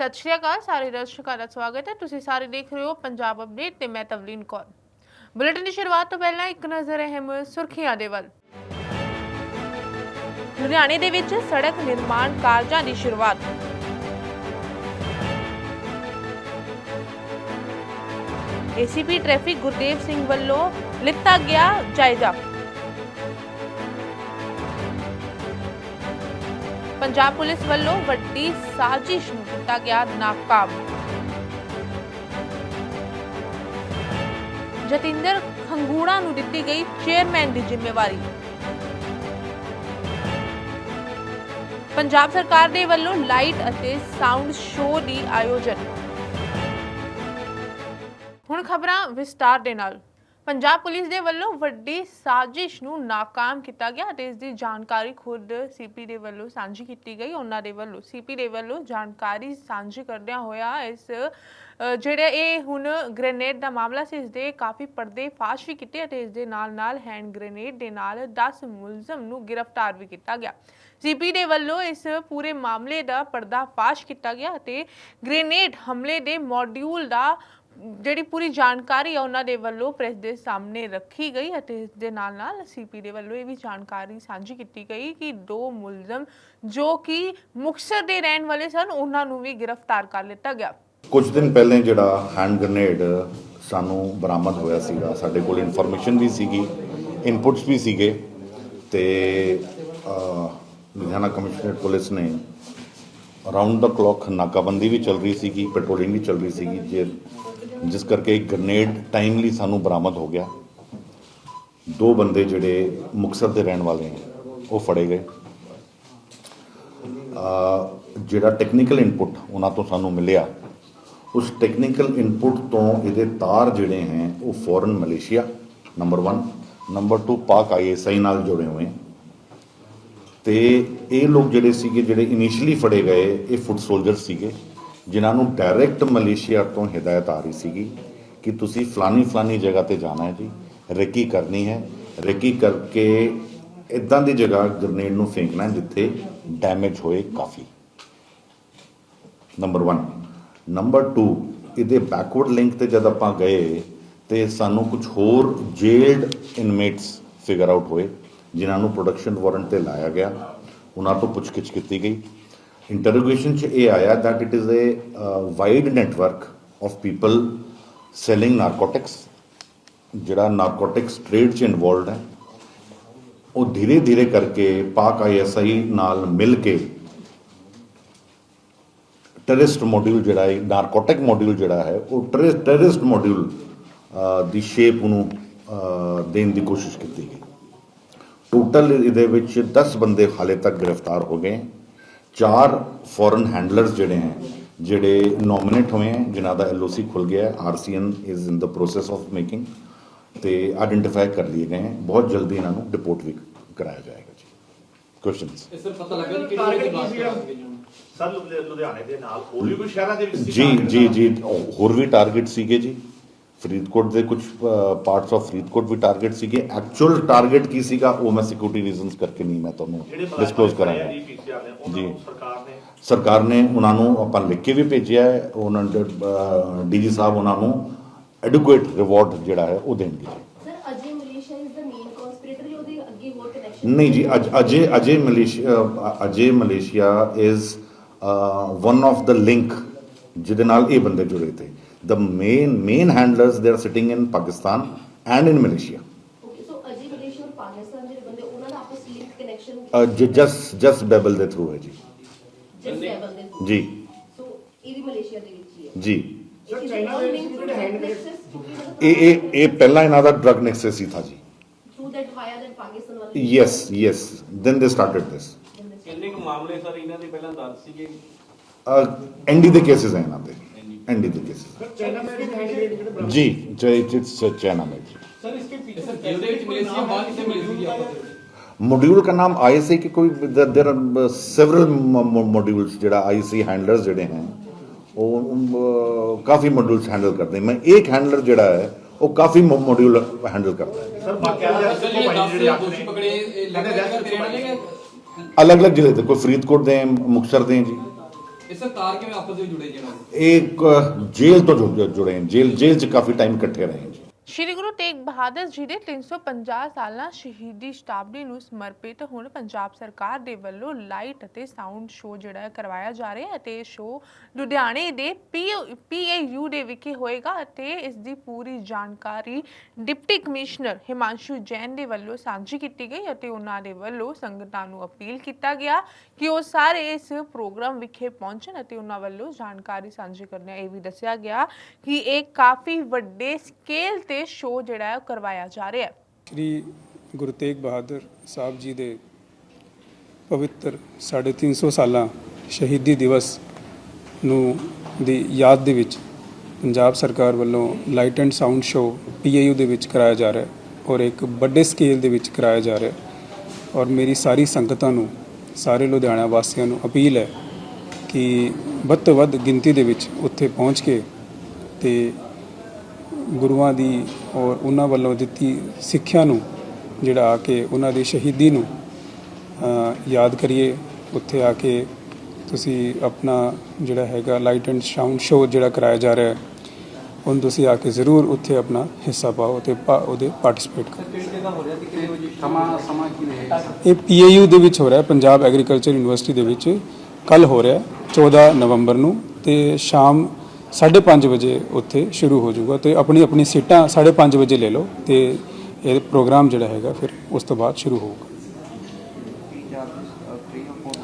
ਸਤਿ ਸ਼੍ਰੀ ਅਕਾਲ, ਸਾਰੇ ਦਰਸ਼ਕਾਂ ਦਾ ਸਵਾਗਤ ਹੈ। ਤੁਸੀਂ ਸਾਰੇ ਦੇਖ ਰਹੇ ਹੋ ਪੰਜਾਬ ਅਪਡੇਟ ਤੇ ਮੈਂ ਤਵਲੀਨ ਕੌਰ। ਬੁਲੇਟਿਨ ਦੀ ਸ਼ੁਰੂਆਤ ਤੋਂ ਪਹਿਲਾਂ ਇੱਕ ਨਜ਼ਰ ਅਹਿਮ ਸੁਰਖੀਆਂ ਦੇ ਵੱਲ। ਲੁਧਿਆਣੇ ਦੇ ਵਿੱਚ ਸੜਕ ਨਿਰਮਾਣ ਕਾਰਜਾਂ ਦੀ ਸ਼ੁਰੂਆਤ। ਏਸੀਪੀ ਟ੍ਰੈਫਿਕ ਗੁਰਦੇਵ ਸਿੰਘ ਵੱਲੋਂ ਲਿੱਤਾ ਗਿਆ ਜਾਇਜ਼ਾ। ਪੰਜਾਬ ਪੁਲਿਸ ਵੱਲੋਂ ਵੱਡੀ ਸਾਜ਼ਿਸ਼ ਨੂੰ ਕੀਤਾ ਗਿਆ ਨਾਕਾਮ। ਜਤਿੰਦਰ ਖੰਗੂੜਾ ਨੂੰ ਦਿੱਤੀ ਗਈ ਚੇਅਰਮੈਨ ਦੀ ਜ਼ਿੰਮੇਵਾਰੀ। ਪੰਜਾਬ ਸਰਕਾਰ ਦੇ ਵੱਲੋਂ ਲਾਈਟ ਅਤੇ ਸਾਊਂਡ ਸ਼ੋਅ ਦੀ ਆਯੋਜਨ। ਹੁਣ ਖਬਰਾਂ ਵਿਸਤਾਰ ਦੇ ਨਾਲ। ਪੰਜਾਬ ਪੁਲਿਸ ਦੇ ਵੱਲੋਂ ਵੱਡੀ ਸਾਜ਼ਿਸ਼ ਨੂੰ ਨਾਕਾਮ ਕੀਤਾ ਗਿਆ ਅਤੇ ਇਸ ਦੀ ਜਾਣਕਾਰੀ ਖੁਦ ਸੀਪੀ ਦੇ ਵੱਲੋਂ ਸਾਂਝੀ ਕੀਤੀ ਗਈ। ਉਹਨਾਂ ਦੇ ਵੱਲੋਂ ਸੀਪੀ ਦੇ ਵੱਲੋਂ ਜਾਣਕਾਰੀ ਸਾਂਝੀ ਕਰਦਿਆਂ ਹੋਇਆ ਇਸ ਅ, ਜਿਹੜੇ ਇਹ ਹੁਣ ਗ੍ਰੇਨੇਡ ਦਾ ਮਾਮਲਾ ਸੀ ਇਸ ਦੇ ਕਾਫੀ ਪਰਦੇ ਫਾਸ਼ ਵੀ ਕੀਤੇ ਅਤੇ ਇਸ ਦੇ ਨਾਲ ਨਾਲ ਹੈਂਡ ਗ੍ਰੇਨੇਡ ਦੇ ਨਾਲ 10 ਮੁਲਜ਼ਮ ਨੂੰ ਗ੍ਰਿਫਤਾਰ ਵੀ ਕੀਤਾ ਗਿਆ। ਸੀਪੀ ਦੇ ਵੱਲੋਂ ਇਸ ਪੂਰੇ ਮਾਮਲੇ ਦਾ ਪਰਦਾ ਫਾਸ਼ ਕੀਤਾ ਗਿਆ ਅਤੇ ਗ੍ਰੇਨੇਡ ਹਮਲੇ ਦੇ ਮੋਡਿਊਲ ਦਾ ਜਿਹੜੀ ਪੂਰੀ ਜਾਣਕਾਰੀ ਆ ਉਹਨਾਂ ਦੇ ਵੱਲੋਂ ਪ੍ਰੈਸ ਦੇ ਸਾਹਮਣੇ ਰੱਖੀ ਗਈ ਅਤੇ ਇਸ ਦੇ ਨਾਲ ਨਾਲ ਸੀਪੀ ਦੇ ਵੱਲੋਂ ਇਹ ਵੀ ਜਾਣਕਾਰੀ ਸਾਂਝੀ ਕੀਤੀ ਗਈ ਕਿ ਦੋ ਮੁਲਜ਼ਮ ਜੋ ਕਿ ਮੁਕਤਸਰ ਦੇ ਰਹਿਣ ਵਾਲੇ ਸਨ, ਉਹਨਾਂ ਨੂੰ ਵੀ ਗ੍ਰਿਫਤਾਰ ਕਰ ਲਿੱਤਾ ਗਿਆ। ਕੁਝ ਦਿਨ ਪਹਿਲੇ ਜਿਹੜਾ ਹੈਂਡ ਗ੍ਰੇਨੇਡ ਸਾਨੂੰ ਬਰਾਮਦ ਹੋਇਆ ਸੀਗਾ, ਸਾਡੇ ਕੋਲ ਇਨਫੋਰਮੇਸ਼ਨ ਵੀ ਸੀਗੀ, ਇਨਪੁਟਸ ਵੀ ਸੀਗੇ ਤੇ ਲੁਧਿਆਣਾ ਕਮਿਸ਼ਨਰੇਟ ਪੁਲਿਸ ਨੇ ਰਾਉਂਡ ਦਾ ਕਲੌਕ ਨਾਕਾਬੰਦੀ ਵੀ ਚੱਲ ਰਹੀ ਸੀਗੀ, ਪੈਟਰੋਲਿੰਗ ਵੀ ਚੱਲ ਰਹੀ ਸੀਗੀ, ਜੇ ਜਿਸ ਕਰਕੇ ਇੱਕ ਗ੍ਰੇਨੇਡ ਟਾਈਮਲੀ ਸਾਨੂੰ ਬਰਾਮਦ ਹੋ ਗਿਆ। ਦੋ ਬੰਦੇ ਜਿਹੜੇ ਮੁਕਤਸਰ ਦੇ ਰਹਿਣ ਵਾਲੇ ਨੇ, ਉਹ ਫੜੇ ਗਏ। ਜਿਹੜਾ ਟੈਕਨੀਕਲ ਇਨਪੁਟ ਉਹਨਾਂ ਤੋਂ ਸਾਨੂੰ ਮਿਲਿਆ, ਉਸ ਟੈਕਨੀਕਲ ਇਨਪੁਟ ਤੋਂ ਇਹਦੇ ਤਾਰ ਜਿਹੜੇ ਹੈ, ਉਹ ਫੋਰਨ ਮਲੇਸ਼ੀਆ ਨੰਬਰ 1 ਨੰਬਰ 2 ਪਾਕ ਆਈਐਸਆਈ ਨਾਲ ਜੁੜੇ ਹੋਏ। ਹੈ। ਤੇ ਇਹ ਲੋਕ ਜਿਹੜੇ ਸੀਗੇ, ਜਿਹੜੇ ਇਨੀਸ਼ੀਅਲੀ ਫੜੇ ਗਏ, ਇਹ ਫੁੱਟ ਸੋਲਜਰ ਸੀਗੇ। ਜਿਨ੍ਹਾਂ ਨੂੰ ਡਾਇਰੈਕਟ ਮਲੇਸ਼ੀਆ ਤੋਂ ਹਦਾਇਤ ਆ ਰਹੀ ਸੀਗੀ ਕਿ ਤੁਸੀਂ ਫਲਾਨੀ ਫਲਾਨੀ ਜਗ੍ਹਾ ਤੇ ਜਾਣਾ ਹੈ ਜੀ, ਰੇਕੀ ਕਰਨੀ ਹੈ। ਰੇਕੀ ਕਰਕੇ ਇਦਾਂ ਦੀ ਜਗ੍ਹਾ ਗ੍ਰਨੇਡ ਨੂੰ ਫੇਂਕਣਾ ਜਿੱਥੇ ਡੈਮੇਜ ਹੋਏ ਕਾਫੀ। ਨੰਬਰ 1 ਨੰਬਰ 2 ਇਹਦੇ ਬੈਕਵਰਡ ਲਿੰਕ ਤੇ ਜਦ ਆਪਾਂ ਗਏ, ਤੇ ਸਾਨੂੰ ਕੁਝ ਹੋਰ ਜੇਲਡ ਇਨਮੇਟਸ ਫਿਗਰ ਆਊਟ ਹੋਏ, ਜਿਨ੍ਹਾਂ ਨੂੰ ਪ੍ਰੋਡਕਸ਼ਨ ਵਾਰੰਟ ਤੇ ਲਾਇਆ ਗਿਆ। ਉਹਨਾਂ ਤੋਂ ਪੁੱਛਗਿੱਛ ਕੀਤੀ ਗਈ। ਇੰਟਰੋਗੇਸ਼ਨ 'ਚ ਇਹ ਆਇਆ that it is a wide network network people selling narcotics ਜਿਹੜਾ ਨਾਰਕੋਟਿਕਸ ਟ੍ਰੇਡ 'ਚ ਇਨਵੋਲਡ ਹੈ, ਉਹ ਧੀਰੇ ਧੀਰੇ ਕਰਕੇ ਪਾਕ ਆਈਐਸਆਈ ਨਾਲ ਮਿਲ ਕੇ ਟੈਰਰਿਸਟ ਮੋਡਿਊਲ ਜਿਹੜਾ ਹੈ ਨਾਰਕੋਟਿਕ ਮੋਡਿਊਲ ਜਿਹੜਾ ਹੈ, ਉਹ ਟੈਰਰਿਸਟ ਮੋਡਿਊਲ ਦੀ ਸ਼ੇਪ ਨੂੰ ਦੇਣ ਦੀ ਕੋਸ਼ਿਸ਼ ਕੀਤੀ ਗਈ। ਟੋਟਲ ਇਹਦੇ ਵਿੱਚ 10 ਬੰਦੇ ਹਾਲੇ ਤੱਕ ਗ੍ਰਿਫਤਾਰ ਹੋ ਗਏ। ਚਾਰ ਫੋਰਨ ਹੈਂਡਲਰਸ ਜਿਹੜੇ ਹੈ ਜਿਹੜੇ ਨੋਮੀਨੇਟ ਹੋਏ ਹੈ ਜਿਨ੍ਹਾਂ ਦਾ ਐਲਓਸੀ ਖੁੱਲ ਗਿਆ ਹੈ RCN is in the process of making ਤੇ ਆਇਡੈਂਟੀਫਾਈ ਕਰ ਲਏ ਗਏ ਹੈ ਬਹੁਤ ਜਲਦੀ ਇਹਨਾਂ ਨੂੰ ਡਿਪੋਰਟ ਵੀ ਕਰਾਇਆ ਜਾਏਗਾ ਜੀ ਕੁਐਸਚਨਸ ਇਸ ਪਤਾ ਲੱਗਾ ਕਿ ਟਾਰਗੇਟ ਕਿਹੜੀ ਕੀ ਬਾਤ ਸੀਗਾ? ਕਰ ਗਈਆਂ ਸਰ ਲੁਧਿ- ਲੁਧਿਆਣੇ ਦੇ ਨਾਲ ਹੋਰ ਵੀ ਕੋਈ ਸ਼ਹਿਰਾਂ ਦੇ ਵਿੱਚ ਸੀ ਜੀ ਜੀ? ਜੀ ਹੋਰ ਵੀ ਟਾਰਗੇਟ ਸੀਗੇ ਜੀ ਫਰੀਦਕੋਟ ਦੇ ਕੁਝ ਪਾਰਟਸ ਆਫ ਫਰੀਦਕੋਟ ਵੀ ਟਾਰਗੇਟ ਸੀਗੇ। ਐਕਚੁਅਲ ਟਾਰਗੇਟ ਕੀ ਸੀਗਾ ਉਹ ਮੈਂ ਸਿਕਿਉਰਿਟੀ ਰੀਜ਼ਨਸ ਕਰਕੇ ਨਹੀਂ ਮੈਂ ਤੁਹਾਨੂੰ ਡਿਸਕਲੋਜ਼ ਕਰਾਂਗਾ। ਜੀ। ਸਰਕਾਰ ਨੇ ਸਰਕਾਰ ਨੇ ਉਹਨਾਂ ਨੂੰ ਆਪਾਂ ਲਿਖ ਕੇ ਵੀ ਭੇਜਿਆ ਹੈ। ਉਹਨਾਂ ਡੀਜੀ ਸਾਹਿਬ ਉਹਨਾਂ ਨੂੰ ਐਡੁਕੁਏਟ ਰਿਵਾਰਡ ਜਿਹੜਾ ਹੈ ਉਹ ਦੇਣਗੇ। ਜੀ sir Ajay Malaysia is the main conspirator ਉਹਦੇ ਅੱਗੇ ਹੋਰ ਕਨੈਕਸ਼ਨ ਨਹੀਂ ਜੀ ਅਜ Ajay Ajay Malaysia Ajay Malaysia is one of the link ਜਿਹਦੇ ਨਾਲ ਇਹ ਬੰਦੇ ਜੁੜੇ ਥੇ the main main handlers they are sitting in Pakistan and in Malaysia okay so Ajay Malaysia ਔਰ ਪਾਕਿਸਤਾਨ ਦੇ ਬੰਦੇ ਉਹਨਾਂ ਦਾ ਆਪਸ ਲਿੰਕ ਕਨੈਕਸ਼ਨ ਜਸ ਜਸ ਬੈਬਲ ਦੇ ਥਰੂ ਹੈ ਜੀ ਜਿਸ ਲੈਵਲ ਦੇ through। ਜੀ ਸੋ ਇਹ ਵੀ ਮਲੇਸ਼ੀਆ ਦੇ ਵਿੱਚ ਹੀ ਹੈ ਜੀ ਇਹ ਇਹ ਇਹ ਪਹਿਲਾਂ ਇਹਨਾਂ ਦਾ ਡਰਗ ਨੈਕਸਸ ਹੀ ਥਾ ਜੀ through that via that Pakistan ਵਾਲੇ yes yes then they started this ਕਿੰਨੇ ਕੁ ਮਾਮਲੇ ਸਰ ਇਹਨਾਂ ਦੇ ਪਹਿਲਾਂ ਦਰਜ ਸੀਗੇ ਐਨਡੀ ਦੇ ਕੇਸਿਸ ਹੈ ਇਹਨਾਂ ਦੇ एनडीपीपीसी जी चरिचित सचैना में जी मॉड्यूल का नाम आईएसआई के कोई देर आर सेवरल मॉड्यूल्स ਜਿਹੜਾ आईसी ਹੈਂਡਲਰਸ ਜਿਹੜੇ ਹਨ ਉਹ ਕਾਫੀ ਮੋਡਿਊਲਸ ਹੈਂਡਲ ਕਰਦੇ ਮੈਂ ਇੱਕ ਹੈਂਡਲਰ ਜਿਹੜਾ ਹੈ ਉਹ ਕਾਫੀ ਮੋਡਿਊਲ ਹੈਂਡਲ ਕਰਦਾ ਹੈ ਸਰ ਬਾਕੀ ਅਲੱਗ-ਅਲੱਗ ਜ਼ਿਲ੍ਹੇ ਦੇ ਕੋਈ ਫਰੀਦਕੋਟ ਦੇ ਮੁਕਸਰ ਦੇ ਜੀ ਇਹ ਤਾਰ ਕਿਵੇਂ ਆਪਸ ਵਿੱਚ ਜੁੜੇ ਜੀ ਇਹ ਇੱਕ ਜੇਲ੍ਹ ਤੋਂ ਜੁੜ- ਜੁੜੇ ਨੇ, ਜੇਲ੍ਹ ਜੇਲ੍ਹ 'ਚ ਕਾਫੀ ਟਾਈਮ ਇਕੱਠੇ ਰਹੇ ਜੀ। ਸ਼੍ਰੀ ਗੁਰੂ ਤੇਗ ਬਹਾਦਰ ਜੀ ਦੇ 350 ਸਾਲਾਂ ਸ਼ਹੀਦੀ ਸ਼ਤਾਬਦੀ ਨੂੰ ਸਮਰਪਿਤ ਹੁਣ ਪੰਜਾਬ ਸਰਕਾਰ ਦੇ ਵੱਲੋਂ ਲਾਈਟ ਅਤੇ ਸਾਊਂਡ ਸ਼ੋਅ ਜਿਹੜਾ ਹੈ ਕਰਵਾਇਆ ਜਾ ਰਿਹਾ ਹੈ ਅਤੇ ਇਹ ਸ਼ੋਅ ਲੁਧਿਆਣੇ ਦੇ ਪੀਏਯੂ ਦੇ ਵਿਖੇ ਹੋਏਗਾ ਅਤੇ ਇਸ ਦੀ ਪੂਰੀ ਜਾਣਕਾਰੀ ਡਿਪਟੀ ਕਮਿਸ਼ਨਰ ਹਿਮਾਂਸ਼ੂ ਜੈਨ ਦੇ ਵੱਲੋਂ ਸਾਂਝੀ ਕੀਤੀ ਗਈ ਅਤੇ ਉਹਨਾਂ ਦੇ ਵੱਲੋਂ ਸੰਗਤਾਂ ਨੂੰ ਅਪੀਲ ਕੀਤਾ ਗਿਆ ਕਿ ਉਹ ਸਾਰੇ ਇਸ ਪ੍ਰੋਗਰਾਮ ਵਿਖੇ ਪਹੁੰਚਣ ਅਤੇ ਉਹਨਾਂ ਵੱਲੋਂ ਜਾਣਕਾਰੀ ਸਾਂਝੀ ਕਰਦਿਆਂ ਇਹ ਵੀ ਦੱਸਿਆ ਗਿਆ ਕਿ ਇਹ ਕਾਫੀ ਵੱਡੇ ਸਕੇਲ ਤੇ ਸ਼ੋਅ ਜਿਹੜਾ ਹੈ ਕਰਵਾਇਆ ਜਾ ਰਿਹਾ ਹੈ। ਸ਼੍ਰੀ ਗੁਰੂ ਤੇਗ ਬਹਾਦਰ ਸਾਹਿਬ ਜੀ ਦੇ ਪਵਿੱਤਰ 350 ਸਾਲਾਂ ਸ਼ਹੀਦੀ ਦਿਵਸ ਨੂੰ ਦੀ ਯਾਦ ਦੇ ਵਿੱਚ ਪੰਜਾਬ ਸਰਕਾਰ ਵੱਲੋਂ light and sound show PAU ਦੇ ਵਿੱਚ ਕਰਾਇਆ ਜਾ ਰਿਹਾ ਹੈ ਔਰ ਇੱਕ ਵੱਡੇ ਸਕੇਲ ਦੇ ਵਿੱਚ ਕਰਾਇਆ ਜਾ ਰਿਹਾ ਹੈ। ਔਰ ਮੇਰੀ ਸਾਰੀ ਸੰਗਤਾਂ ਨੂੰ, ਸਾਰੇ ਲੁਧਿਆਣਾ ਵਾਸੀਆਂ ਨੂੰ ਅਪੀਲ ਹੈ ਕਿ ਵੱਧ ਤੋਂ ਵੱਧ ਗਿਣਤੀ ਦੇ ਵਿੱਚ ਉੱਥੇ ਪਹੁੰਚ ਕੇ ਤੇ ਗੁਰੂਆਂ ਦੀ ਔਰ ਉਹਨਾਂ ਵੱਲੋਂ ਦਿੱਤੀ ਸਿੱਖਿਆ ਨੂੰ ਜਿਹੜਾ ਆ ਕੇ ਉਹਨਾਂ ਦੀ ਸ਼ਹੀਦੀ ਨੂੰ ਯਾਦ ਕਰੀਏ। ਉੱਥੇ ਆ ਕੇ ਤੁਸੀਂ ਆਪਣਾ ਜਿਹੜਾ ਹੈਗਾ ਲਾਈਟ ਐਂਡ ਸਾਊਂਡ ਸ਼ੋਅ ਜਿਹੜਾ ਕਰਾਇਆ ਜਾ ਰਿਹਾ ਹੈ ਉਹਨੂੰ ਤੁਸੀਂ ਆ ਕੇ ਜ਼ਰੂਰ ਉੱਥੇ ਆਪਣਾ ਹਿੱਸਾ ਪਾਓ ਤੇ ਉਹਦੇ ਪਾਰਟਿਸਿਪੇਟ ਕਰੋ। ਇਹ ਪੀਏਯੂ ਦੇ ਵਿੱਚ ਹੋ ਰਿਹਾ ਹੈ, ਪੰਜਾਬ ਐਗਰੀਕਲਚਰ ਯੂਨੀਵਰਸਿਟੀ ਦੇ ਵਿੱਚ। ਕੱਲ ਹੋ ਰਿਹਾ ਹੈ, 14 ਨਵੰਬਰ ਨੂੰ ਤੇ ਸ਼ਾਮ 5:30 ਵਜੇ ਉੱਥੇ ਸ਼ੁਰੂ ਹੋ ਜਾਊਗਾ ਤੇ ਆਪਣੀ ਆਪਣੀ ਸੀਟਾਂ 5:30 ਵਜੇ ਲੈ ਲਓ ਤੇ ਇਹ ਪ੍ਰੋਗਰਾਮ ਜਿਹੜਾ ਹੈਗਾ ਫਿਰ ਉਸ ਤੋਂ ਬਾਅਦ ਸ਼ੁਰੂ ਹੋਊਗਾ।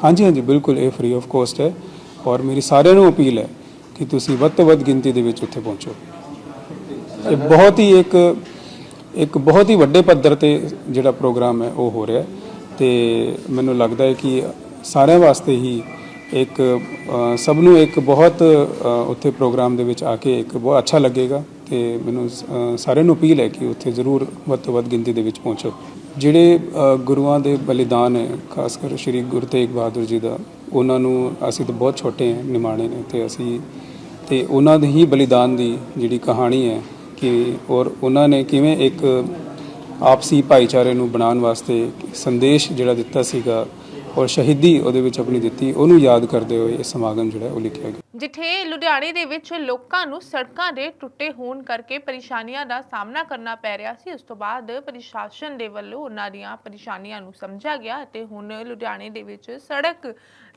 ਹਾਂਜੀ ਹਾਂਜੀ, ਬਿਲਕੁਲ, ਇਹ ਫ੍ਰੀ ਆਫ ਕੋਸਟ ਹੈ ਔਰ ਮੇਰੀ ਸਾਰਿਆਂ ਨੂੰ ਅਪੀਲ ਹੈ ਕਿ ਤੁਸੀਂ ਵੱਧ ਤੋਂ ਵੱਧ ਗਿਣਤੀ ਦੇ ਵਿੱਚ ਉੱਥੇ ਪਹੁੰਚੋ। ਇਹ ਬਹੁਤ ਹੀ ਇੱਕ ਇੱਕ ਬਹੁਤ ਹੀ ਵੱਡੇ ਪੱਧਰ ਤੇ ਜਿਹੜਾ ਪ੍ਰੋਗਰਾਮ ਹੈ ਉਹ ਹੋ ਰਿਹਾ ਹੈ ਤੇ ਮੈਨੂੰ ਲੱਗਦਾ ਹੈ ਕਿ ਸਾਰਿਆਂ ਵਾਸਤੇ ਹੀ ਇੱਕ ਸਭ ਨੂੰ ਇੱਕ ਬਹੁਤ ਉੱਥੇ ਪ੍ਰੋਗਰਾਮ ਦੇ ਵਿੱਚ ਆ ਕੇ ਇੱਕ ਬਹੁਤ ਅੱਛਾ ਲੱਗੇਗਾ ਤੇ ਮੈਨੂੰ ਅ, ਸਾਰਿਆਂ ਨੂੰ ਅਪੀਲ ਹੈ ਕਿ ਉੱਥੇ ਜ਼ਰੂਰ ਵੱਧ ਤੋਂ ਵੱਧ ਗਿਣਤੀ ਦੇ ਵਿੱਚ ਪਹੁੰਚੋ। ਜਿਹੜੇ ਗੁਰੂਆਂ ਦੇ ਬਲੀਦਾਨ ਹੈ ਖਾਸ ਕਰ ਸ਼੍ਰੀ ਗੁਰੂ ਤੇਗ ਬਹਾਦਰ ਜੀ ਦਾ ਉਹਨਾਂ ਨੂੰ ਅਸੀਂ ਤਾਂ ਬਹੁਤ ਛੋਟੇ ਹਾਂ ਨਿਮਾਣੇ ਨੇ ਤੇ ਅਸੀਂ ਤੇ ਉਹਨਾਂ ਦੇ ਹੀ ਬਲੀਦਾਨ ਦੀ ਜਿਹੜੀ ਕਹਾਣੀ ਹੈ ਕਿ ਔਰ ਉਹਨਾਂ ਨੇ ਕਿਵੇਂ ਇੱਕ ਆਪਸੀ ਭਾਈਚਾਰੇ ਨੂੰ ਬਣਾਉਣ ਵਾਸਤੇ ਸੰਦੇਸ਼ ਜਿਹੜਾ ਦਿੱਤਾ ਸੀਗਾ ਔਰ ਸ਼ਹੀਦੀ ਉਹਦੇ ਵਿੱਚ ਆਪਣੀ ਦਿੱਤੀ, ਉਹਨੂੰ ਯਾਦ ਕਰਦੇ ਹੋਏ ਇਹ ਸਮਾਗਮ ਜਿਹੜਾ ਉਹ ਲਿਖਿਆ ਗਿਆ। ਜਿੱਥੇ ਲੁਧਿਆਣੇ ਦੇ ਵਿੱਚ ਲੋਕਾਂ ਨੂੰ ਸੜਕਾਂ ਦੇ ਟੁੱਟੇ ਹੋਣ ਕਰਕੇ ਪਰੇਸ਼ਾਨੀਆਂ ਦਾ ਸਾਹਮਣਾ ਕਰਨਾ ਪੈ ਰਿਹਾ ਸੀ, ਉਸ ਤੋਂ ਬਾਅਦ ਪ੍ਰਸ਼ਾਸਨ ਦੇ ਵੱਲੋਂ ਉਹਨਾਂ ਦੀਆਂ ਪਰੇਸ਼ਾਨੀਆਂ ਨੂੰ ਸਮਝਿਆ ਗਿਆ ਅਤੇ ਹੁਣ ਲੁਧਿਆਣੇ ਦੇ ਵਿੱਚ ਸੜਕ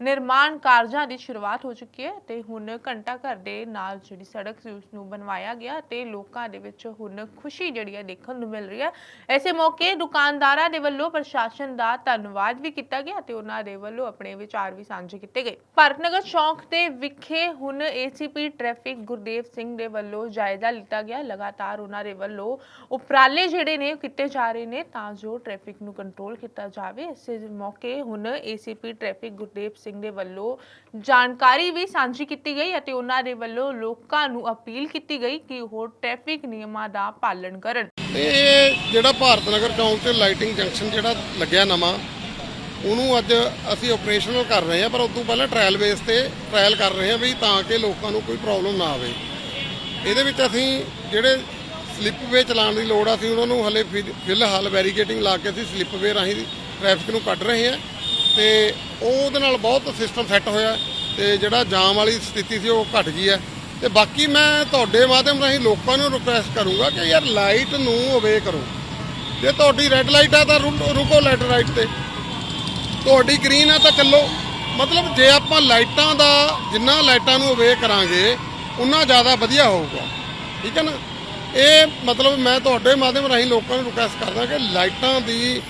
ਨਿਰਮਾਣ ਕਾਰਜਾਂ ਦੀ ਸ਼ੁਰੂਆਤ ਹੋ ਚੁੱਕੀ ਹੈ ਤੇ ਹੁਣ ਘੰਟਾ ਘਰ ਦੇ ਨਾਲ ਜਿਹੜੀ ਸੜਕ ਸੀ ਉਸ ਨੂੰ ਬਣਵਾਇਆ ਗਿਆ ਤੇ ਲੋਕਾਂ ਦੇ ਵਿੱਚ ਹੁਣ ਖੁਸ਼ੀ ਜਿਹੜੀ ਹੈ ਦੇਖਣ ਨੂੰ ਮਿਲ ਰਹੀ ਹੈ। ਐਸੇ ਮੌਕੇ ਦੁਕਾਨਦਾਰਾਂ ਦੇ ਵੱਲੋਂ ਪ੍ਰਸ਼ਾਸਨ ਦਾ ਧੰਨਵਾਦ ਵੀ ਕੀਤਾ ਗਿਆ ਤੇ ਉਹਨਾਂ ਦੇ ਵੱਲੋਂ ਆਪਣੇ ਵਿਚਾਰ ਵੀ ਸਾਂਝੇ ਕੀਤੇ ਗਏ। ਭਾਰਤ ਨਗਰ ਚੌਂਕ ਦੇ ਵਿਖੇ ਹੁਣ ਏਸੀਪੀ ਟ੍ਰੈਫਿਕ ਗੁਰਦੇਵ ਸਿੰਘ ਦੇ ਵੱਲੋਂ ਜਾਇਜ਼ਾ ਲਿੱਤਾ ਗਿਆ। ਲਗਾਤਾਰ ਉਹਨਾਂ ਦੇ ਵੱਲੋਂ ਉਪਰਾਲੇ ਜਿਹੜੇ ਨੇ ਉਹ ਜਾ ਰਹੇ ਨੇ ਤਾਂ ਜੋ ਟ੍ਰੈਫਿਕ ਨੂੰ ਕੰਟਰੋਲ ਕੀਤਾ ਜਾਵੇ। ਇਸੇ ਮੌਕੇ ਹੁਣ ਏਸੀਪੀ ਟ੍ਰੈਫਿਕ ਗੁਰਦੇਵ ਸਿੰਘ ਦੇ ਵੱਲੋਂ ਜਾਣਕਾਰੀ ਵੀ ਸਾਂਝੀ ਕੀਤੀ ਗਈ ਅਤੇ ਉਹਨਾਂ ਦੇ ਵੱਲੋਂ ਲੋਕਾਂ ਨੂੰ ਅਪੀਲ ਕੀਤੀ ਗਈ ਕਿ ਉਹ ਟ੍ਰੈਫਿਕ ਨਿਯਮਾਂ ਦਾ ਪਾਲਣ ਕਰਨ। ਤੇ ਇਹ ਜਿਹੜਾ ਭਾਰਤ ਨਗਰ ਚੌਂਕ ਤੇ ਲਾਈਟਿੰਗ ਜੰਕਸ਼ਨ ਜਿਹੜਾ ਲੱਗਿਆ ਨਵਾਂ ਉਹਨੂੰ ਅੱਜ ਅਸੀਂ ਆਪਰੇਸ਼ਨਲ ਕਰ ਰਹੇ ਹਾਂ, ਪਰ ਉਸ ਤੋਂ ਪਹਿਲਾਂ ਟ੍ਰਾਇਲ ਬੇਸ ਤੇ ਟ੍ਰਾਇਲ ਕਰ ਰਹੇ ਹਾਂ ਵੀ ਤਾਂ ਕਿ ਲੋਕਾਂ ਨੂੰ ਕੋਈ ਪ੍ਰੋਬਲਮ ਨਾ ਆਵੇ। ਇਹਦੇ ਵਿੱਚ ਅਸੀਂ ਜਿਹੜੇ ਸਲਿੱਪ ਵੇ ਚਲਾਉਣ ਦੀ ਲੋੜ ਆ ਸੀ ਉਹਨਾਂ ਨੂੰ ਹਲੇ ਫਿ- ਫਿਲਹਾਲ ਬੈਰੀਕੇਡਿੰਗ ਲਾ ਕੇ ਅਸੀਂ ਸਲਿੱਪ ਵੇ ਰਾਹੀਂ ਟ੍ਰੈਫਿਕ ਨੂੰ ਕੱਢ ਰਹੇ ਹਾਂ ਤੇ ਉਹਦੇ ਨਾਲ ਬਹੁਤ ਸਿਸਟਮ ਸੈੱਟ ਹੋਇਆ ਤੇ ਜਿਹੜਾ ਜਾਮ ਵਾਲੀ ਸਥਿਤੀ ਸੀ ਉਹ ਘਟ ਗਈ ਹੈ ਤੇ ਬਾਕੀ ਮੈਂ ਤੁਹਾਡੇ ਮਾਧਿਅਮ ਰਾਹੀਂ ਲੋਕਾਂ ਨੂੰ ਰਿਕੁਐਸਟ ਕਰੂੰਗਾ ਕਿ ਯਾਰ ਲਾਈਟ ਨੂੰ ਓਬੇ ਕਰੋ। ਜੇ ਤੁਹਾਡੀ ਰੈੱਡ ਲਾਈਟ ਆ ਤਾਂ ਰੁ- ਰੁਕੋ ਲੈਟ ਰਾਈਟ ਤੇ। ਤੁਹਾਡੀ ਗ੍ਰੀਨ ਆ ਤਾਂ ਚੱਲੋ। ਮਤਲਬ ਜੇ ਆਪਾਂ ਲਾਈਟਾਂ ਦਾ, ਜਿੰਨਾ ਲਾਈਟਾਂ ਨੂੰ ਅਵੇ ਕਰਾਂਗੇ, ਉਨਾ ਜ਼ਿਆਦਾ ਵਧੀਆ ਹੋਊਗਾ। ਠੀਕ ਹੈ ਨਾ? ਇਹ ਮਤਲਬ ਮੈਂ ਤੁਹਾਡੇ ਮਾਧਿਅਮ ਰਾਹੀਂ ਲੋਕਾਂ ਨੂੰ ਰਿਕੁਐਸਟ ਕਰਦਾ ਕਿ ਲਾਈਟਾਂ ਦੀ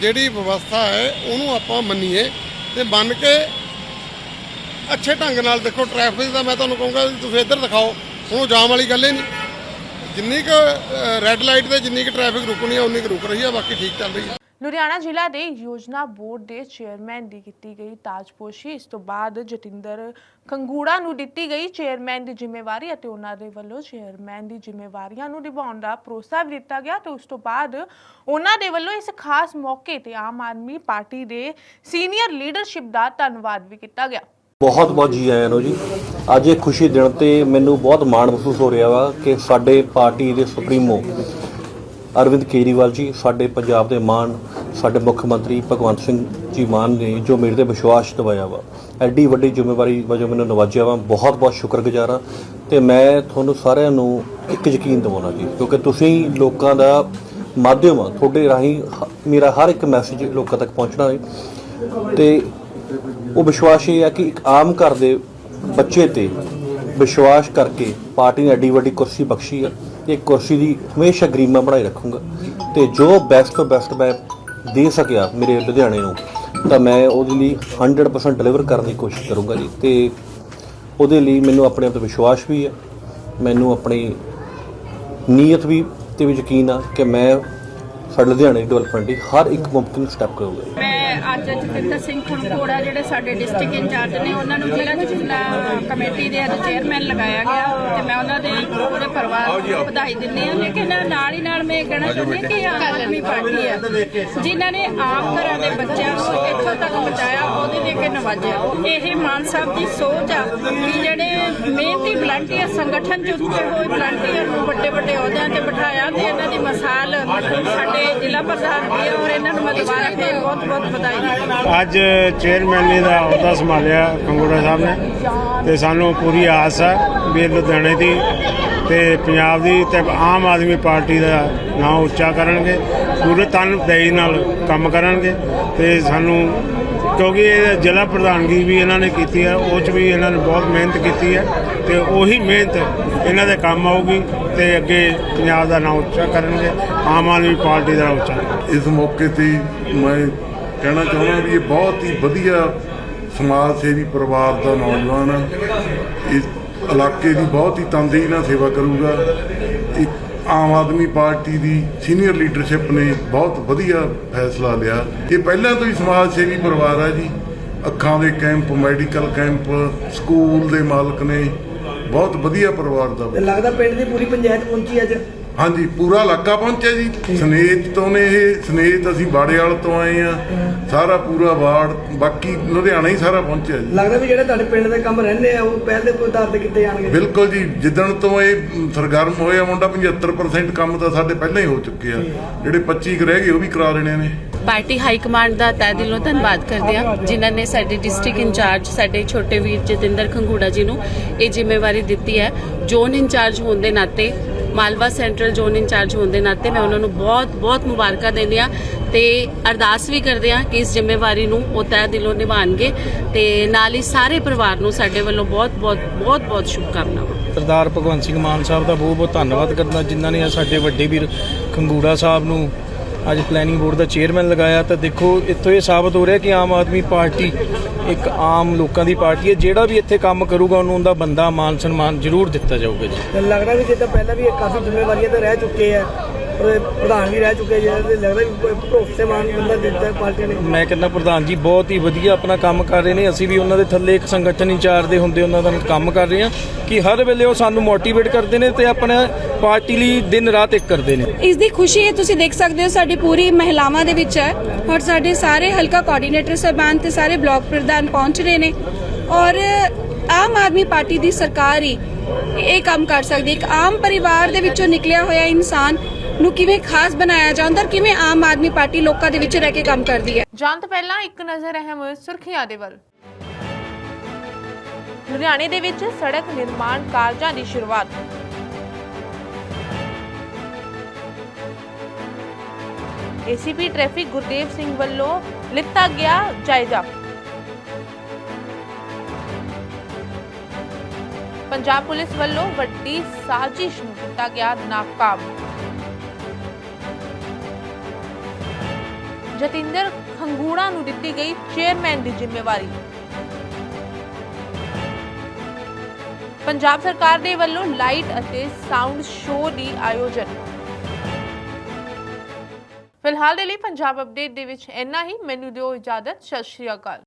ਜਿਹੜੀ ਵਿਵਸਥਾ ਹੈ, ਉਹਨੂੰ ਆਪਾਂ ਮੰਨੀਏ ਤੇ ਮੰਨ ਕੇ ਅੱਛੇ ਢੰਗ ਨਾਲ ਦੇਖੋ ਟ੍ਰੈਫਿਕ ਦਾ ਮੈਂ ਤੁਹਾਨੂੰ ਕਹੂੰਗਾ, ਤੁਸੀਂ ਇੱਧਰ ਦਿਖਾਓ। ਹੁਣ ਜਾਮ ਵਾਲੀ ਗੱਲ ਹੀ ਨਹੀਂ। ਜਿੰਨੀ ਕੁ ਰੈੱਡ ਲਾਈਟ ਤੇ ਜਿੰਨੀ ਕੁ ਟ੍ਰੈਫਿਕ ਰੁਕਣੀ ਆ, ਉਨੀ ਕੁ ਰੁਕ ਰਹੀ ਆ, ਬਾਕੀ ਠੀਕ ਚੱਲ ਰਹੀ ਹੈ ਲੁਧਿਆਣਾ ਜ਼ਿਲ੍ਹਾ ਦੇ ਯੋਜਨਾ ਬੋਰਡ ਦੇ ਚੇਅਰਮੈਨ ਦੀ ਕੀਤੀ ਗਈ ਤਾਜਪੋਸ਼ੀ। ਇਸ ਤੋਂ ਬਾਅਦ ਜਤਿੰਦਰ ਖੰਗੂੜਾ ਨੂੰ ਦਿੱਤੀ ਗਈ ਚੇਅਰਮੈਨ ਦੀ ਜ਼ਿੰਮੇਵਾਰੀ ਅਤੇ ਉਹਨਾਂ ਦੇ ਵੱਲੋਂ ਚੇਅਰਮੈਨ ਦੀ ਜ਼ਿੰਮੇਵਾਰੀਆਂ ਨੂੰ ਨਿਭਾਉਣ ਦਾ ਭਰੋਸਾ ਵੀ ਦਿੱਤਾ ਗਿਆ ਤੇ ਉਸ ਤੋਂ ਬਾਅਦ ਉਹਨਾਂ ਦੇ ਵੱਲੋਂ ਇਸ ਖਾਸ ਮੌਕੇ ਤੇ ਆਮ ਆਦਮੀ ਪਾਰਟੀ ਦੇ ਸੀਨੀਅਰ ਲੀਡਰਸ਼ਿਪ ਦਾ ਧੰਨਵਾਦ ਵੀ ਕੀਤਾ ਗਿਆ। ਬਹੁਤ ਬਹੁਤ ਜੀ ਆਇਆਂ ਨੂੰ ਜੀ। ਅੱਜ ਇਹ ਖੁਸ਼ੀ ਦਿਨ ਤੇ ਮੈਨੂੰ ਬਹੁਤ ਮਾਣ ਮਹਿਸੂਸ ਹੋ ਰਿਹਾ ਵਾ ਕਿ ਸਾਡੇ ਪਾਰਟੀ ਦੇ ਸੁਪਰੀਮੋ ਅਰਵਿੰਦ ਕੇਜਰੀਵਾਲ ਜੀ, ਸਾਡੇ ਪੰਜਾਬ ਦੇ ਮਾਨ, ਸਾਡੇ ਮੁੱਖ ਮੰਤਰੀ ਭਗਵੰਤ ਸਿੰਘ ਜੀ ਮਾਨ ਨੇ ਜੋ ਮੇਰੇ ਤੇ ਵਿਸ਼ਵਾਸ ਦਿਵਾਇਆ ਵਾ, ਐਡੀ ਵੱਡੀ ਜ਼ਿੰਮੇਵਾਰੀ ਵਜੋਂ ਮੈਨੂੰ ਨਵਾਜਿਆ ਵਾ, ਬਹੁਤ ਬਹੁਤ ਸ਼ੁਕਰਗੁਜ਼ਾਰ ਹਾਂ। ਤੇ ਮੈਂ ਤੁਹਾਨੂੰ ਸਾਰਿਆਂ ਨੂੰ ਇੱਕ ਯਕੀਨ ਦਿਵਾਉਣਾ ਜੀ, ਕਿਉਂਕਿ ਤੁਸੀਂ ਲੋਕਾਂ ਦਾ ਮਾਧਿਅਮ ਆ, ਤੁਹਾਡੇ ਰਾਹੀਂ ਮੇਰਾ ਹਰ ਇੱਕ ਮੈਸੇਜ ਲੋਕਾਂ ਤੱਕ ਪਹੁੰਚਣਾ ਹੈ। ਤੇ ਉਹ ਵਿਸ਼ਵਾਸ ਇਹ ਆ ਕਿ ਇੱਕ ਆਮ ਘਰ ਦੇ ਬੱਚੇ ਤੇ ਵਿਸ਼ਵਾਸ ਕਰਕੇ ਪਾਰਟੀ ਨੇ ਐਡੀ ਵੱਡੀ ਕੁਰਸੀ ਬਖਸ਼ੀ ਆ। ਇਹ ਕੁਰਸੀ ਦੀ ਹਮੇਸ਼ਾ ਗਰੀਮਾ ਬਣਾਈ ਰੱਖੂੰਗਾ। ਤੇ ਜੋ ਬੈਸਟ ਤੋਂ ਬੈਸਟ ਮੈਂ ਦੇ ਸਕਿਆ ਮੇਰੇ ਲੁਧਿਆਣੇ ਨੂੰ, ਤਾਂ ਮੈਂ ਉਹਦੇ ਲਈ 100% ਡਿਲੀਵਰ ਕਰਨ ਦੀ ਕੋਸ਼ਿਸ਼ ਕਰੂੰਗਾ ਜੀ। ਤੇ ਉਹਦੇ ਲਈ ਮੈਨੂੰ ਆਪਣੇ ਆਪ ਤੇ ਵਿਸ਼ਵਾਸ ਵੀ ਹੈ, ਮੈਨੂੰ ਆਪਣੀ ਨੀਅਤ ਵੀ ਤੇ ਵੀ ਯਕੀਨ ਆ ਕਿ ਮੈਂ ਸਾਡੇ ਲੁਧਿਆਣੇ ਦੀ ਡਿਵੈਲਪਮੈਂਟ ਦੀ ਹਰ ਇੱਕ ਮੁਮਕਿਨ ਸਟੈਪ ਕਰੂੰਗਾ ਅੱਜ ਜਤਿੰਦਰ ਸਿੰਘ ਖੁਰਕੋੜਾ ਜਿਹੜੇ ਸਾਡੇ ਡਿਸਟ੍ਰਿਕਟ ਇੰਚਾਰਜ ਨੇ ਉਹਨਾਂ ਨੂੰ ਜ਼ਿਲ੍ਹਾ ਚੁਣਨਾ ਕਮੇਟੀ ਦੇ ਅੱਜ ਚੇਅਰਮੈਨ ਲਗਾਇਆ ਗਿਆ ਤੇ ਮੈਂ ਉਹਨਾਂ ਦੇ ਪੂਰੇ ਪਰਿਵਾਰ ਨੂੰ ਵਧਾਈ ਦਿੰਦੀ ਹਾਂ। ਲੇਕਿਨ ਨਾਲ ਹੀ ਨਾਲ ਮੈਂ ਇਹ ਕਹਿਣਾ ਚਾਹੁੰਦੀ ਕਿ ਆਮ ਆਦਮੀ ਪਾਰਟੀ ਹੈ। ਜਿਨ੍ਹਾਂ ਨੇ ਆਮ ਘਰਾਂ ਦੇ ਬੱਚਿਆਂ ਨੂੰ ਇੱਥੋਂ ਤੱਕ ਪਹੁੰਚਾਇਆ ਉਹਦੇ ਦੇ ਕੇ ਨਵਾਜਿਆ। ਇਹ ਮਾਨ ਸਾਹਿਬ ਦੀ ਸੋਚ ਆ ਕਿ ਜਿਹੜੇ ਮਿਹਨਤੀ ਵਲੰਟੀਅਰ ਸੰਗਠਨ ਚ ਉੱਤੇ ਹੋਏ ਵਲੰਟੀਅਰ ਨੂੰ ਵੱਡੇ ਵੱਡੇ ਅਹੁਦਿਆਂ ਤੇ ਬਿਠਾਇਆ ਤੇ ਇਹਨਾਂ ਦੀ ਮਿਸਾਲ ਸਾਡੇ ਜ਼ਿਲ੍ਹਾ ਪ੍ਰਧਾਨ ਹੈ ਔਰ ਇਹਨਾਂ ਨੂੰ ਮੈਂ ਦੁਬਾਰਾ ਫੇਰ ਬਹੁਤ ਬਹੁਤ ਅੱਜ ਚੇਅਰਮੈਨੀ ਦਾ ਅਹੁਦਾ ਸੰਭਾਲਿਆ ਕੰਗੂੜਾ ਸਾਹਿਬ ਨੇ ਤੇ ਸਾਨੂੰ ਪੂਰੀ ਆਸ ਹੈ ਵੀ ਇਹ ਲੁਧਿਆਣੇ ਦੀ ਤੇ ਪੰਜਾਬ ਦੀ ਤੇ ਆਮ ਆਦਮੀ ਪਾਰਟੀ ਦਾ ਨਾਂ ਉੱਚਾ ਕਰਨਗੇ ਪੂਰੇ ਤਨਦੇਹੀ ਨਾਲ ਕੰਮ ਕਰਨਗੇ ਤੇ ਸਾਨੂੰ ਕਿਉਂਕਿ ਇਹ ਜ਼ਿਲ੍ਹਾ ਪ੍ਰਧਾਨਗੀ ਵੀ ਇਹਨਾਂ ਨੇ ਕੀਤੀ ਹੈ ਉਹ 'ਚ ਵੀ ਇਹਨਾਂ ਨੇ ਬਹੁਤ ਮਿਹਨਤ ਕੀਤੀ ਹੈ ਤੇ ਉਹੀ ਮਿਹਨਤ ਇਹਨਾਂ ਦੇ ਕੰਮ ਆਊਗੀ ਤੇ ਅੱਗੇ ਪੰਜਾਬ ਦਾ ਨਾਂ ਉੱਚਾ ਕਰਨਗੇ ਆਮ ਆਦਮੀ ਪਾਰਟੀ ਦਾ ਉੱਚਾ ਇਸ ਮੌਕੇ ਤੇ ਮੈਂ ਕਹਿਣਾ ਚਾਹੁੰਦਾ ਵੀ ਇਹ ਬਹੁਤ ਹੀ ਵਧੀਆ ਸਮਾਜ ਸੇਵੀ ਪਰਿਵਾਰ ਦਾ ਨੌਜਵਾਨ ਹੈ। ਇਸ ਇਲਾਕੇ ਦੀ ਬਹੁਤ ਹੀ ਤਨਦੇਹੀ ਨਾਲ ਸੇਵਾ ਕਰੂਗਾ। ਇੱਕ ਆਮ ਆਦਮੀ ਪਾਰਟੀ ਦੀ ਸੀਨੀਅਰ ਲੀਡਰਸ਼ਿਪ ਨੇ ਬਹੁਤ ਵਧੀਆ ਫੈਸਲਾ ਲਿਆ। ਇਹ ਪਹਿਲਾਂ ਤੋਂ ਹੀ ਸਮਾਜ ਸੇਵੀ ਪਰਿਵਾਰ ਆ ਜੀ। ਅੱਖਾਂ ਦੇ ਕੈਂਪ, ਮੈਡੀਕਲ ਕੈਂਪ, ਸਕੂਲ ਦੇ ਮਾਲਕ ਨੇ। ਬਹੁਤ ਵਧੀਆ ਪਰਿਵਾਰ ਦਾ। ਲੱਗਦਾ ਪਿੰਡ ਦੀ ਪੂਰੀ ਪੰਚਾਇਤ ਪਹੁੰਚੀ ਅੱਜ। ਹਾਂਜੀ ਪੂਰਾ ਇਲਾਕਾ ਪਹੁੰਚਿਆ ਜੀ। ਸਨੇਤ ਤੋਂ ਨੇ ਇਹ ਸਨੇਤ ਅਸੀਂ ਬਾੜੇਵਾਲ ਤੋਂ ਆਏ ਆ ਸਾਰਾ ਪੂਰਾ ਵਾਰਡ ਬਾਕੀ ਲੁਧਿਆਣਾ ਹੀ ਸਾਰਾ ਪਹੁੰਚਿਆ ਜੀ। ਲੱਗਦਾ ਵੀ ਜਿਹੜੇ ਤੁਹਾਡੇ ਪਿੰਡ ਦੇ ਕੰਮ ਰਹਿੰਦੇ ਆ ਉਹ ਪਹਿਲ ਦੇ ਆਧਾਰ ਤੇ ਕਿੱਥੇ ਜਾਣਗੇ। ਬਿਲਕੁਲ ਜੀ ਜਿੱਦਣ ਤੋਂ ਇਹ ਸਰਗਰਮ ਹੋਇਆ ਮੁੰਡਾ 75% ਕੰਮ ਤਾਂ ਸਾਡੇ ਪਹਿਲਾਂ ਹੀ ਹੋ ਚੁੱਕੇ ਆ। ਜਿਹੜੇ 25 ਕੁ ਰਹਿ ਗਏ ਉਹ ਵੀ ਕਰਾ ਦੇਣੇ ਨੇ। ਪਾਰਟੀ ਹਾਈ ਕਮਾਂਡ ਦਾ ਤਹਿ ਦਿਲੋਂ ਧੰਨਵਾਦ ਕਰਦੇ ਹਾਂ ਜਿਨ੍ਹਾਂ ਨੇ ਸਾਡੇ ਡਿਸਟ੍ਰਿਕਟ ਇੰਚਾਰਜ ਸਾਡੇ ਛੋਟੇ ਵੀਰ ਜਤਿੰਦਰ ਖੰਗੂੜਾ ਜੀ ਨੂੰ ਇਹ ਜ਼ਿੰਮੇਵਾਰੀ ਦਿੱਤੀ ਹੈ। ਜ਼ੋਨ ਇੰਚਾਰਜ ਹੋਣ ਦੇ ਨਾਤੇ ਮਾਲਵਾ ਸੈਂਟਰਲ ਜ਼ੋਨ ਇੰਚਾਰਜ ਹੋਣ ਦੇ ਨਾਤੇ ਮੈਂ ਉਹਨਾਂ ਨੂੰ ਬਹੁਤ ਬਹੁਤ ਮੁਬਾਰਕਾਂ ਦਿੰਦੀ ਹਾਂ ਤੇ ਅਰਦਾਸ ਵੀ ਕਰਦੇ ਹਾਂ ਕਿ ਇਸ ਜ਼ਿੰਮੇਵਾਰੀ ਨੂੰ ਉਹ ਤਹਿ ਦਿਲੋਂ ਨਿਭਾਣਗੇ ਤੇ ਨਾਲ ਹੀ ਸਾਰੇ ਪਰਿਵਾਰ ਨੂੰ ਸਾਡੇ ਵੱਲੋਂ ਬਹੁਤ ਬਹੁਤ ਬਹੁਤ ਬਹੁਤ ਸ਼ੁਭਕਾਮਨਾਵਾਂ। ਸਰਦਾਰ ਭਗਵੰਤ ਸਿੰਘ ਮਾਨ ਸਾਹਿਬ ਦਾ ਬਹੁਤ ਬਹੁਤ ਧੰਨਵਾਦ ਕਰਦਾ, ਜਿਨ੍ਹਾਂ ਨੇ ਸਾਡੇ ਵੱਡੇ ਵੀਰ ਖੰਗੂੜਾ ਸਾਹਿਬ ਨੂੰ ਅੱਜ ਪਲੈਨਿੰਗ ਬੋਰਡ ਦਾ ਚੇਅਰਮੈਨ ਲਗਾਇਆ ਤਾਂ ਦੇਖੋ ਇੱਥੋਂ ਇਹ ਸਾਬਤ ਹੋ ਰਿਹਾ ਕਿ ਆਮ ਆਦਮੀ ਪਾਰਟੀ ਇੱਕ ਆਮ ਲੋਕਾਂ ਦੀ ਪਾਰਟੀ ਹੈ, ਜਿਹੜਾ ਵੀ ਇੱਥੇ ਕੰਮ ਕਰੂਗਾ, ਉਹਨੂੰ ਉਹਦਾ ਬੰਦਾ ਮਾਨ ਸਨਮਾਨ ਜ਼ਰੂਰ ਦਿੱਤਾ ਜਾਊਗਾ ਜੀ। ਲੱਗਦਾ ਵੀ ਜਿੱਦਾਂ ਪਹਿਲਾਂ ਵੀ ਕਾਫੀ ਜ਼ਿੰਮੇਵਾਰੀਆਂ ਤੇ ਰਹਿ ਚੁੱਕੇ ਆ। ਪ੍ਰਧਾਨ ਵੀ ਰਹਿ ਚੁੱਕੇ ਜਿਹੜੇ ਤੇ ਲੱਗਦਾ ਵੀ ਕੋਈ ਭਰੋਸੇਮਾਨ ਬੰਦਾ ਦਿੱਤਾ ਪਾਰਟੀ ਨੇ। ਮੈਂ ਕਹਿੰਦਾ ਪ੍ਰਧਾਨ ਜੀ ਬਹੁਤ ਹੀ ਵਧੀਆ ਆਪਣਾ ਕੰਮ ਕਰ ਰਹੇ ਨੇ। ਅਸੀਂ ਵੀ ਉਹਨਾਂ ਦੇ ਥੱਲੇ ਇੱਕ ਸੰਗਠਨ ਇੰਚਾਰਜ ਦੇ ਹੁੰਦੇ ਉਹਨਾਂ ਦਾ ਕੰਮ ਕਰ ਰਹੇ ਹਾਂ ਕਿ ਹਰ ਵੇਲੇ ਉਹ ਸਾਨੂੰ ਮੋਟੀਵੇਟ ਕਰਦੇ ਨੇ ਤੇ ਆਪਣਾ ਪਾਰਟੀ ਲਈ ਦਿਨ ਰਾਤ ਇੱਕ ਕਰਦੇ ਨੇ। ਇਸ ਦੀ ਖੁਸ਼ੀ ਇਹ ਤੁਸੀਂ ਦੇਖ ਸਕਦੇ ਹੋ ਸਾਡੀ ਪੂਰੀ ਮਹਿਲਾਵਾਂ ਦੇ ਵਿੱਚ ਹੈ। ਔਰ ਸਾਡੇ ਸਾਰੇ ਹਲਕਾ ਕੋਆਰਡੀਨੇਟਰ ਸਾਹਿਬਾਨ ਤੇ ਸਾਰੇ ਬਲਾਕ ਪ੍ਰਧਾਨ ਪਹੁੰਚ ਰਹੇ ਨੇ। ਔਰ ਆਮ ਆਦਮੀ ਪਾਰਟੀ ਦੀ ਸਰਕਾਰ ਹੀ ਇਹ ਕੰਮ ਕਰ ਸਕਦੀ। ਇੱਕ ਆਮ ਪਰਿਵਾਰ ਦੇ ਵਿੱਚੋਂ ਨਿਕਲਿਆ ਹੋਇਆ ਇਨਸਾਨ ਨੂੰ ਕਿਵੇਂ ਖਾਸ ਬਣਾਇਆ ਜਾਂਦਾ ਔਰ ਕਿਵੇਂ ਆਮ ਆਦਮੀ ਪਾਰਟੀ ਲੋਕਾਂ ਦੇ ਵਿੱਚ ਰਹਿ ਕੇ ਕੰਮ ਕਰਦੀ ਹੈ? ਜਾਣ ਤੋਂ ਪਹਿਲਾਂ ਇੱਕ ਨਜ਼ਰ ਅਹਿਮ ਸੁਰਖੀਆਂ ਦੇ ਵੱਲ। ਲੁਧਿਆਣੇ ਦੇ ਵਿੱਚ ਸੜਕ ਨਿਰਮਾਣ ਕਾਰਜਾਂ ਦੀ ਸ਼ੁਰੂਆਤ। ਏਸੀਪੀ ਟ੍ਰੈਫਿਕ ਗੁਰਦੇਵ ਸਿੰਘ ਵੱਲੋਂ ਲਿੱਤਾ ਗਿਆ ਜਾਇਜ਼ਾ। ਪੰਜਾਬ ਪੁਲਿਸ ਵੱਲੋਂ ਵੱਡੀ ਸਾਜ਼ਿਸ਼ ਨੂੰ ਕੀਤਾ ਗਿਆ ਨਾਕਾਮ। ਜਤਿੰਦਰ ਖੰਗੂੜਾ ਨੂੰ ਦਿੱਤੀ ਗਈ ਚੇਅਰਮੈਨ ਦੀ ਜ਼ਿੰਮੇਵਾਰੀ। ਪੰਜਾਬ ਸਰਕਾਰ ਦੇ ਵੱਲੋਂ ਲਾਈਟ ਅਤੇ ਸਾਊਂਡ ਸ਼ੋਅ ਦੀ ਆਯੋਜਨ। ਫਿਲਹਾਲ ਦੇ ਲਈ ਪੰਜਾਬ ਅਪਡੇਟ ਦੇ ਵਿੱਚ ਇੰਨਾ ਹੀ। ਮੈਨੂੰ ਦਿਓ ਇਜਾਜ਼ਤ। ਸਤਿ ਸ਼੍ਰੀ ਅਕਾਲ।